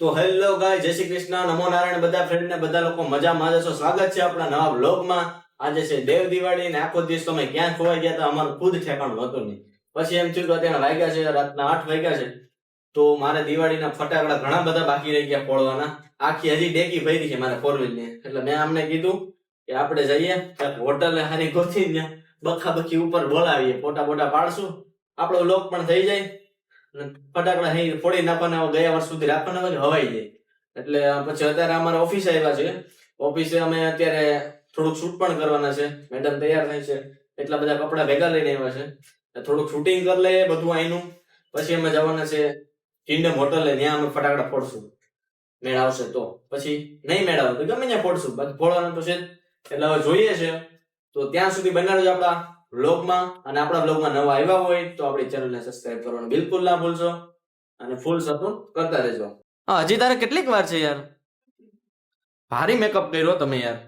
તો હેલો ગાય જય શ્રી કૃષ્ણ. નમો નારાયણ બધા ફ્રેન્ડ ને બધા લોકો મજામાં જશો સ્વાગત છે આપણા નવા વ્લોગમાં આજે છે દેવ દિવાળી ને આખો દિવસ તમે ક્યાં ખોવાઈ ગયા હતા, અમારું ખુદ ઠેકાણું હતું નહીં. પછી એમ થયું કે અત્યારે વાગ્યા છે, રાતના આઠ વાગ્યા છે. તો મારે દિવાળીના ફટાકડા ઘણા બધા બાકી રહી ગયા ફોડવાના. આખી હજી ડેકી ભરી છે મારે ફોર વ્હીલ એટલે મેં અમને કીધું કે આપણે જઈએ ક્યાંક હોટલ હારી ગોતી ને બખા બખી ઉપર બોલાવીએ. ફોટા બોટા પાડશું. આપણો લોક પણ થઈ જાય. ફટાકડા અહીં ફોડી નાખવાના ગયા વર્ષ સુધી રાખવાના હોય, હવાઈ જાય. એટલે પછી અત્યારે અમારા ઓફિસ આવ્યા છે. ઓફિસે અમે અત્યારે થોડુંક શૂટ પણ કરવાના છે. મેડમ તૈયાર થાય છે. એટલા બધા કપડા ભેગા લઈને આવ્યા છે. થોડુંક શૂટિંગ કરી લઈએ બધું અહીંનું. પછી અમે જવાના છે કિંગડમ હોટલે ત્યાં અમે ફટાકડા ફોડશું. મેળ આવશે તો. પછી નહીં મેળ આવે તો ગમે ત્યાં ફોડશું. બાકી ફોડવાનું તો છે એટલે હવે જોઈએ છે. તો ત્યાં સુધી બનાવજો આપણા બ્લોગમાં અને આપણા બ્લોગમાં નવા આવ્યા હોય, તો આપણી ચેનલને સબસ્ક્રાઇબ કરવાનું બિલકુલ ના ભૂલશો. અને ફૂલ સપોર્ટ કરતા રહેજો. હા, હજી તારે કેટલીક વાર છે યાર? ભારી મેકઅપ કર્યો તમે યાર.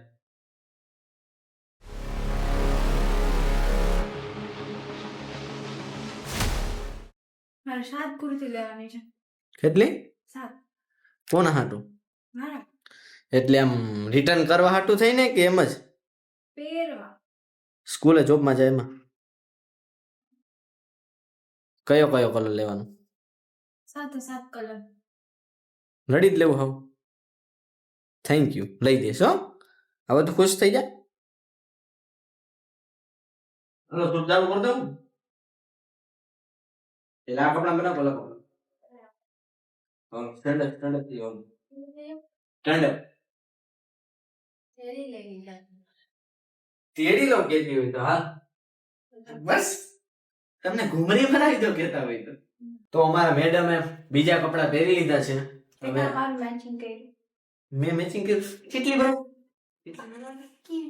મારે સાત કુર્તી લેવાની છે. કેટલી? સાત. કોના હાટું? મારા. એટલે આમ રિટર્ન કરવા હાટું થઈ ને કે એમ જ? પહેરવા. સ્કૂલે જોબમાં જાય એમાં? કયો કયો કલર લેવાનો? સાત સાત કલર લડી જ લેવું હવે. થેન્ક યુ લઈ દઈશ હો. હવે તો ખુશ થઈ જાય ચાલુ કરી દઉં અપ સ્ટેન્ડ અપથી ઓન સ્ટેન્ડ અપ પહેરી લેવી તેડી લો કેતી હોય તો હા. બસ. તમને ઘૂમરી બનાવી દો કેતા હોય તો. તો અમારા મેડમે બીજા કપડા પહેરી લીધા છે. મેં મેચિંગ કર્યું? કેટલી બરો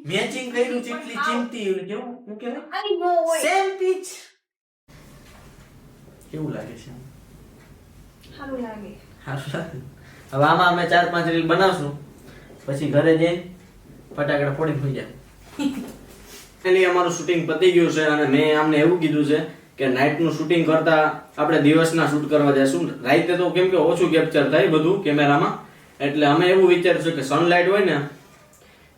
મેચિંગ કર્યું જેટલી ચિંતી કેવું? હોય. સેમ પીચ કેવું લાગે છે? સારું લાગે. હારું લાગે. હવે આમાં અમે ચાર પાંચ રીલ બનાવશું. પછી ઘરે જઈ ફટાકડા ફોડી થઈ જાય. એની અમારું શૂટિંગ પતી ગયું છે અને મેં અમને એવું કીધું છે કે નાઇટનું શૂટિંગ કરતા આપણે દિવસના શૂટ કરવા જઈશું. રાતે તો કેમ કે ઓછું કેપ્ચર થાય બધું કેમેરામાં. એટલે અમે એવું વિચારીશું કે સનલાઇટ હોય ને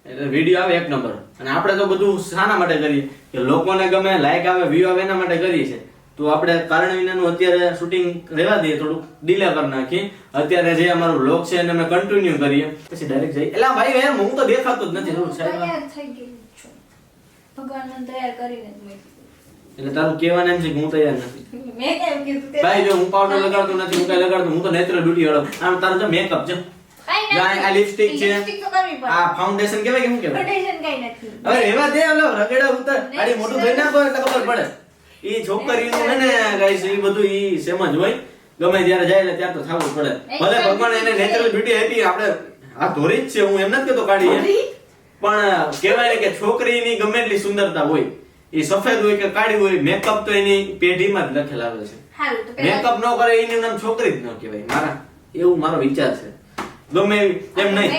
એટલે વીડિયો આવે એક નંબર અને આપણે તો બધું શાના માટે કરીએ. કે લોકોને ગમે લાઈક આવે વ્યૂ આવે એના માટે કરીએ છે તો આપણે કારણ વિનાનું અત્યારે શૂટિંગ રહેવા દઈએ થોડુંક ડીલે કરી નાખીએ. અત્યારે જે અમારું બ્લોગ છે એને અમે કન્ટિન્યુ કરીએ. પછી ડાયરેક્ટ જઈએ. એટલે ભાઈ યાર હું તો દેખાતો જ નથી. થઈ છું. મને તૈયાર કરીને જ એટલે તારું કહેવાનું એમ છે કે હું તૈયાર નથી. મેં કેમ કીધું? ભાઈ જો હું પાવડર લગાડતો નથી હું કઈ લગાડતો હું તો નેત્ર બ્યુટી વાળો. આમ તારો જો મેકઅપ છે. આ- લિપસ્ટિક છે. આ ફાઉન્ડેશન કેવાય કે શું કહેવાય ફાઉન્ડેશન કઈ નથી. અરે એવા દે ઓલો રગડા ઉતર. આડી મોટું થઈ નાખો એટલે ખબર પડે. ઈ છોકરીનું હે ને ગાઈસ ઈ બધું ઈ સેમ જ હોય. ગમે ત્યારે જાય એટલે ત્યાં તો થાવું પડે. ભલે ભગવાન એને નેચરલ બ્યુટી આપી આપણે આ ધોરી જ છે હું એમ નથી કેતો કાઢી પણ કહેવાય ને કે છોકરીની ગમે એટલી સુંદરતા હોય એ સફેદ હોય કે કાળી હોય મેકઅપ તો એની પેઢીમાં જ લખેલા આવે છે. મેકઅપ ન કરે એનું નામ છોકરી જ ન કહેવાય. મારા એવું મારો વિચાર છે. ગમે એમ નહીં.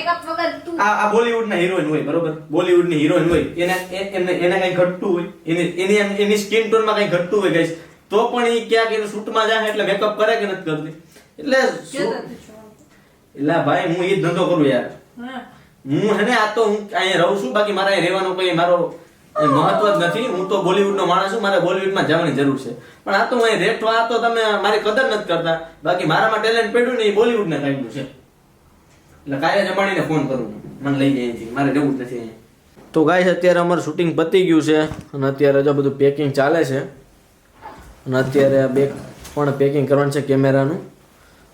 આ આ બોલીવુડ ના હિરોઈન હોય બરોબર? બોલીવુડની હિરોઈન હોય. એને એમને એને કઈ ઘટતું હોય. એની એની એની સ્કિન ટોનમાં કઈ ઘટતું હોય ગાઈસ તો પણ એ ક્યાંક કે શૂટમાં જાય એટલે મેકઅપ કરે કે નથી કરતી? એટલે. એટલે ભાઈ હું એ ધંધો કરું યાર. હું. છે ને આ તો હું અહીંયા રહું છું બાકી મારે રહેવાનું કઈ મારો મહત્વ જ નથી. હું તો બોલીવુડ નો માણસ છું મારે બોલીવુડમાં જવાની જરૂર છે. પણ આ તો હું અહીં રેઠો આ તો તમે મારી કદર નથી કરતા. બાકી મારામાં ટેલેન્ટ પડ્યું ને એ બોલીવુડ ને કાઢ્યું છે. એટલે કાલે જમાડીને ફોન કરું. મને લઈ જાય અહીંથી. મારે જવું જ નથી તો ગાઈસ અત્યારે અમારું શૂટિંગ પતી ગયું છે અને અત્યારે જો બધું પેકિંગ ચાલે છે. અને અત્યારે આ બેગ પણ પેકિંગ કરવાનું છે કેમેરાનું.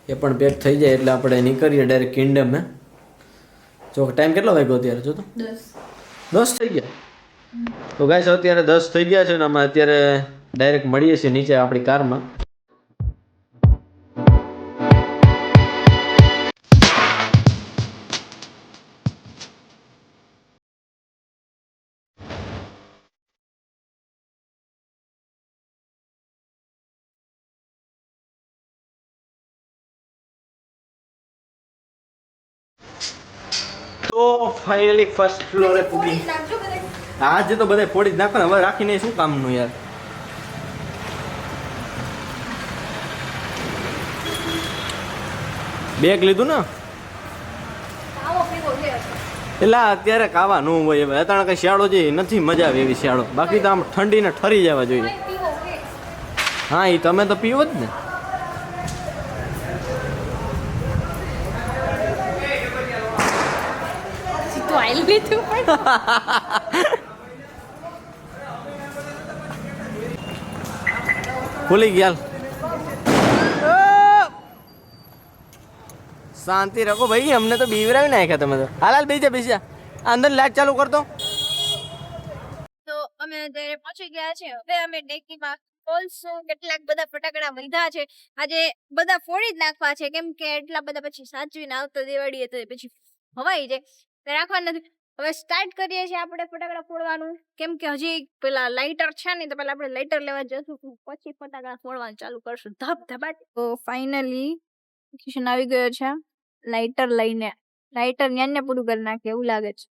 એ પણ પેક થઈ જાય એટલે આપણે નીકળીએ ડાયરેક્ટ કિંગડમે જો ટાઈમ કેટલો વાગ્યો અત્યારે? જો તો. દસ. દસ થઈ ગયા? તો ગાઈસ અત્યારે દસ થઈ ગયા છે ને અમે અત્યારે ડાયરેક્ટ મળીએ છીએ નીચે આપણી કારમાં. તો ફાઇનલી ફર્સ્ટ ફ્લોરે પૂગી. આજે તો બધા ફોડી જ નાખો ને હવે રાખીને શું કામનું યાર? બેગ લીધું ને? એટલે અત્યારે કાવા નું હોય હવે. અત્યારે કઈ શિયાળો જે નથી મજા આવે એવી શિયાળો. બાકી તો આમ ઠંડીને ઠરી જવા જોઈએ. હા એ તમે તો પીવો જ ને. આઈ લીધું પણ ખુલી ગયા શાંતિ રાખો ભાઈ અમને તો બીવરાવી નાખ્યા તમે તો હાલ હાલ બેસી જા બેસી જા અંદર લાઈટ ચાલુ કરતો તો અમે અત્યારે પહોંચી ગયા છે. હવે અમે ડેકીમાં કોલસો કેટલાક બધા ફટાકડા વધ્યા છે. આજે બધા ફોડી જ નાખવા છે. કેમ કે એટલા બધા પછી સાચવીને આવતો દિવાળી તો પછી હવાઈ જાય. રાખવા નથી. હવે સ્ટાર્ટ કરીએ છીએ આપણે ફટાકડા ફોડવાનું. કેમ કે હજી પેલા લાઇટર છે ને, તો પેલા આપણે લાઇટર લેવા જશું પછી ફટાકડા ફોડવાનું ચાલુ કરશું. ધબ ધબાટ. તો ફાઇનલી કિશન આવી ગયો છે. લાઇટર લઈને લાઇટર ન્યાને પૂરું કરી નાખે એવું લાગે છે.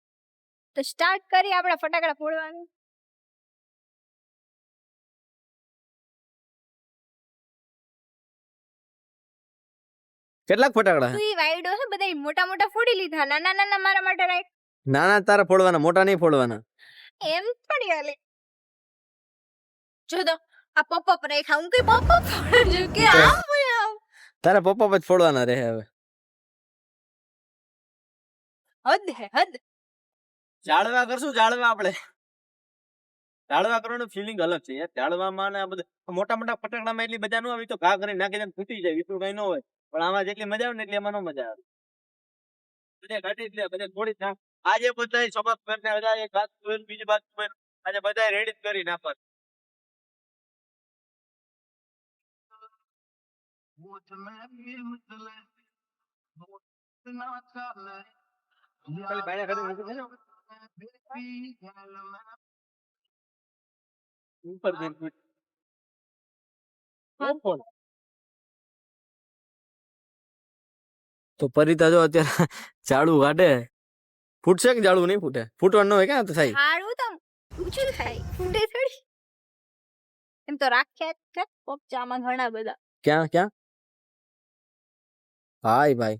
તો સ્ટાર્ટ કરીએ આપણે ફટાકડા ફોડવાનું. કેટલાક ફટાકડા? તું ઈ વાયડો છે બધા મોટા મોટા ફોડી લીધા. નાના નાના મારા માટે રાખ નાના તારા ફોડવાના મોટા નહીં ફોડવાના. એમ થોડી હાલે. જો તો આ પપ્પા પર રાખ્યા હું કઈ પપ્પા ફોડું જો કે આમ આમ. તારા પપ્પા જ ફોડવાના રહે હવે. હદ હે હદ. જાળવા કરશું જાળવા આપણે. જાળવા કરવાનું ફિલિંગ અલગ છે યાર. જાળવામાં ને આ બધા મોટા મોટા ફટાકડામાં એટલી બધા ન આવી તો ઘા કરી નાખી દે ને ફૂટી જાય એટલું કઈ ન હોય. પણ આમાં જેટલી મજા આવે ને એટલી એમાં ન મજા આવે. બધે ઘટી એટલે બધે થોડી ના આજે બધા સમાપ્ત કરીને બધા એક ધોઈને બીજી બાજુ આજે બધા રેડી જ કરી નાખવા. ઉપર તો પરિતા જો અત્યારે ઝાડુ કાઢે ફૂટશે કે ઝાડુ નહીં ફૂટે? ફૂટવાનું ન હોય ક્યાં તો થાય? હારું તો ઊંચું થાય? ફૂટે થોડી. એમ તો રાખ્યા જ છે પોપચામાં ઘણા બધા. ક્યાં ક્યાં? હાય ભાઈ.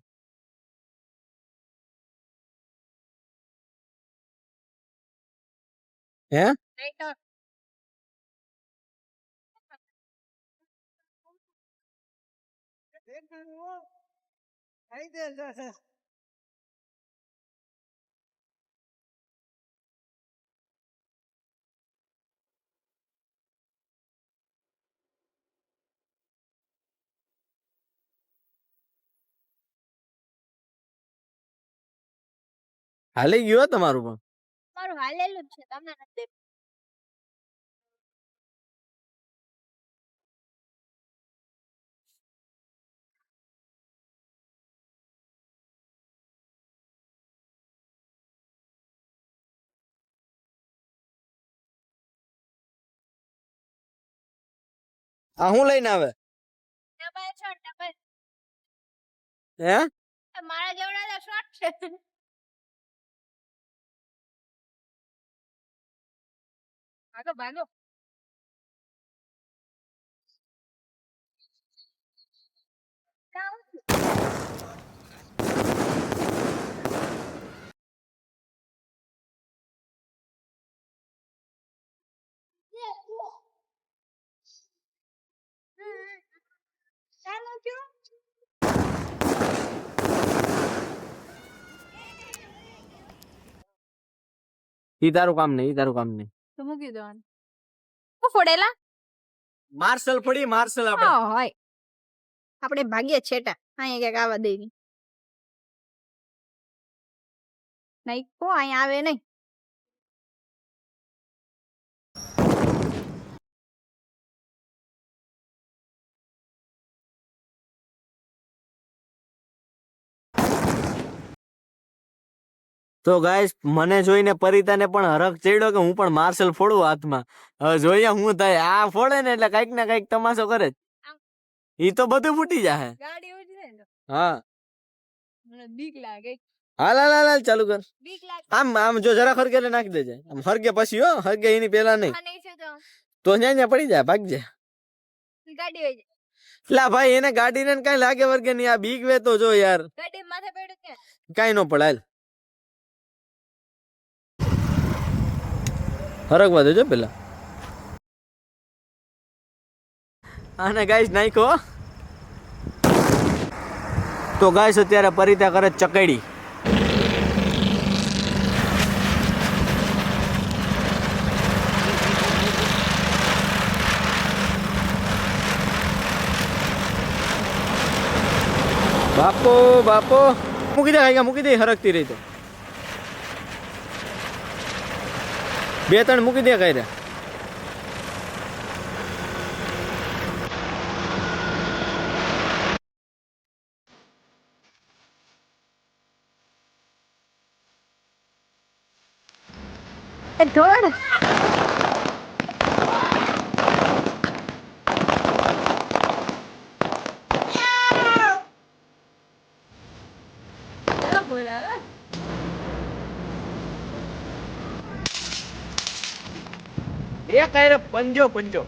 હે? રાઈટ હાલી ગયો તમારું પણ. મારું હાલેલું જ છે તમને નથી આ હું લઈને આવે? હે? મારા જેવડા શોર્ટ છે. ભાગો ભાગો. કામ ચાલો ક્યું ઈ તારું કામ નહીં ઈ તારું કામ નહીં. તો મૂકી દેવાનું તો ફોડેલા? માર્શલ પડી માર્શલ આપણે હા હોય. આપણે ભાગીએ છેટા. અહીંયા ક્યાંક આવવા દેવી. નહીં કો અહીંયા આવે નહીં. તો ગાઈસ મને જોઈને પરિતાને પણ હરખ ચડ્યો કે હું પણ માર્શલ ફોડું હાથમાં. હવે જોઈએ હું થાય. આ ફોડે ને એટલે કંઈક ને કંઈક તમાશો કરે ઈ તો બધું ફૂટી ગાડી ને હા. બીક લાગે. હાલ હાલ હાલ ચાલુ કર. આમ આમ જો જરા ખરગે એટલે નાખી દેજે. આમ હરગે પછી હો હરગે એની પેલા નહીં. તો. ન્યા પડી જાય ભાગજે. જાય ગાડી લા ભાઈ એને ગાડીને કઈ લાગે વર્ગે નહીં. આ બીક વે તો જો યાર. ગાડી માથે પડ્યું કે? કઈ નો પડે હરકવા દેજો પેલા. આને ગાઈસ નાખો તો ગાઈસ અત્યારે પરિતા કરે ચકડી. બાપો બાપો. મૂકી દે કાંઈ મૂકી દે હરકતી રહી તો. બે ત્રણ મૂકી દે કાંઈ એ ધોડ પંજો પંજો.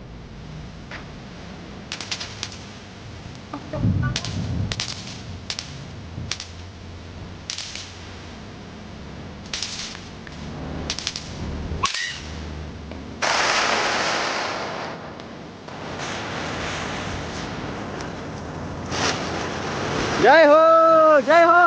જય હો જય હો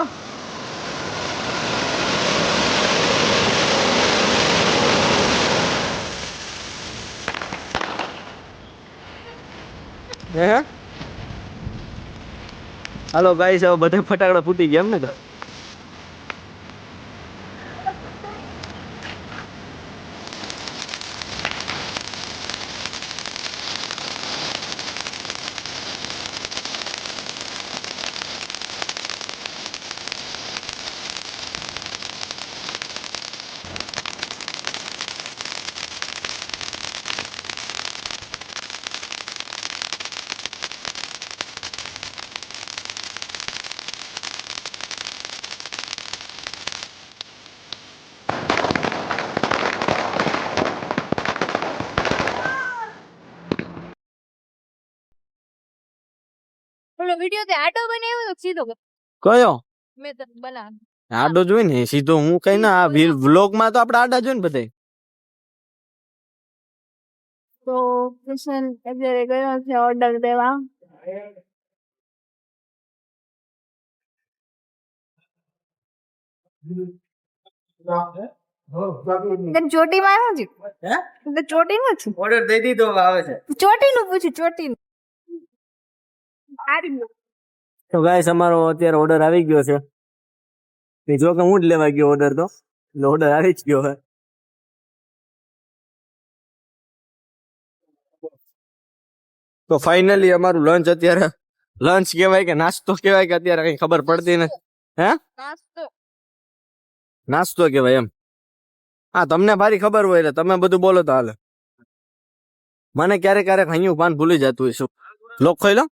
હે? હાલો ગાઈસ હવે બધા ફટાકડા ફૂટી ગયા એમ ને તો વિડિયો તે આટો બનાવ્યો તો સીધો કયો? મેં તો બનાવ આડો જોઈ ને સીધો હું કઈ ના આ વ્લોગમાં તો આપણે આડા જોઈ ને બધે તો કિશન અત્યારે ગયો છે ઓર્ડર દેવા. તને ચોટીમાં આવ્યો છે? હે? એટલે ચોટી નથી ઓર્ડર દઈ દીધો હવે આવે છે. ચોટીનું પૂછ્યું ચોટીનું. સારી તો ગાઈસ અમારો અત્યારે ઓર્ડર આવી ગયો છે. એ જો કે હું જ લેવા ગયો ઓર્ડર તો. એટલે ઓર્ડર આવી જ ગયો હે તો ફાઇનલી અમારું લંચ અત્યારે લંચ કહેવાય કે નાસ્તો કહેવાય કે અત્યારે કઈ ખબર પડતી નથી. હે? નાસ્તો. નાસ્તો કહેવાય એમ. હા તમને ભારી ખબર હોય એટલે તમે બધું બોલો તો હાલે. મને ક્યારેક ક્યારેક અહીંયા પાન ભૂલી જતું હોય શું? લોક ખોઈ લો